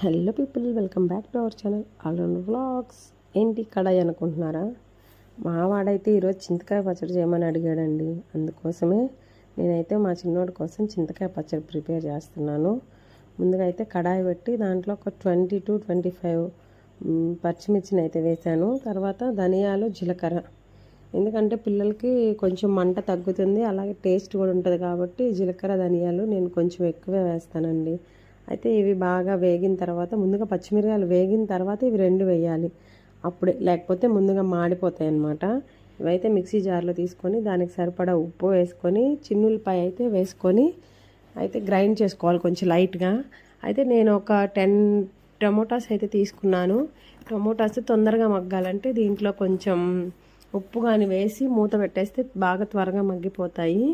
Hello people welcome back to our channel all round vlogs ఏంటి కడాయి అనుకుంటున్నారా? మా వాడైతే ఈరోజు చింతకాయ పచ్చడి చేయమని అడిగాడండి. అందుకోసమే నేనైతే మా చిన్నోడి కోసం చింతకాయ పచ్చడి ప్రిపేర్ చేస్తున్నాను. ముందుగా అయితే కడాయి పెట్టి దాంట్లో ఒక ట్వంటీ టు ట్వంటీ ఫైవ్ పచ్చిమిర్చిని అయితే వేశాను తర్వాత ధనియాలు జీలకర్ర. ఎందుకంటే పిల్లలకి కొంచెం మంట తగ్గుతుంది అలాగే టేస్ట్ కూడా ఉంటుంది కాబట్టి జీలకర్ర ధనియాలు నేను కొంచెం ఎక్కువే వేస్తానండి. అయితే ఇవి బాగా వేగిన తర్వాత ముందుగా పచ్చిమిరకాయలు వేగిన తర్వాత ఇవి రెండు వేయాలి. అప్పుడే లేకపోతే ముందుగా మాడిపోతాయి అన్నమాట ఇవైతే మిక్సీ జార్లో తీసుకొని దానికి సరిపడా ఉప్పు వేసుకొని చిన్నులపై అయితే వేసుకొని అయితే గ్రైండ్ చేసుకోవాలి కొంచెం లైట్గా. అయితే నేను ఒక టెన్ టమోటాస్ అయితే తీసుకున్నాను. టమోటాస్ తొందరగా మగ్గాలంటే దీంట్లో కొంచెం ఉప్పు కానీ వేసి మూత పెట్టేస్తే బాగా త్వరగా మగ్గిపోతాయి.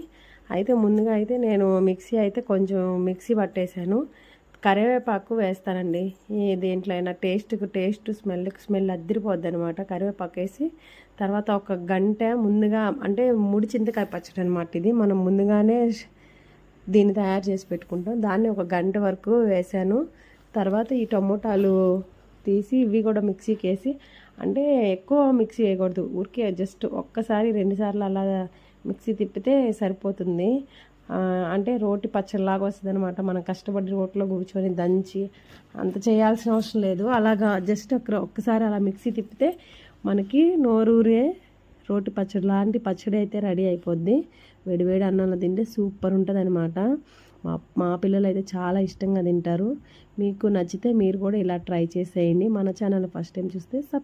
అయితే ముందుగా అయితే నేను మిక్సీ అయితే కొంచెం మిక్సీ పట్టేశాను. కరివేపాకు వేస్తానండి. దేంట్లో అయినా టేస్ట్కి టేస్ట్ స్మెల్కి స్మెల్ అద్దరిపోద్ది అనమాట కరివేపాకు వేసి తర్వాత ఒక గంట ముందుగా అంటే ముడి చింతకాయ పచ్చడి అనమాట ఇది. మనం ముందుగానే దీన్ని తయారు చేసి పెట్టుకుంటాం. దాన్ని ఒక గంట వరకు వేసాను. తర్వాత ఈ టమోటాలు తీసి ఇవి కూడా మిక్సీకి వేసి అంటే ఎక్కువ మిక్సీ వేయకూడదు. ఊరికే జస్ట్ ఒక్కసారి రెండుసార్లు అలా మిక్సీ తిప్పితే సరిపోతుంది. అంటే రోటి పచ్చడిలాగా వస్తుంది అనమాట మనం కష్టపడి రోట్లో కూర్చొని దంచి అంత చేయాల్సిన అవసరం లేదు. అలాగా జస్ట్ ఒక ఒక్కసారి అలా మిక్సీ తిప్పితే మనకి నోరూరే రోటి పచ్చడి లాంటి పచ్చడి అయితే రెడీ అయిపోద్ది. వేడివేడి అన్నంలో తింటే సూపర్ ఉంటుంది అనమాట మా మా పిల్లలు అయితే చాలా ఇష్టంగా తింటారు. మీకు నచ్చితే మీరు కూడా ఇలా ట్రై చేసేయండి. మన ఛానల్ ఫస్ట్ టైం చూస్తే సబ్స్క్రైబ్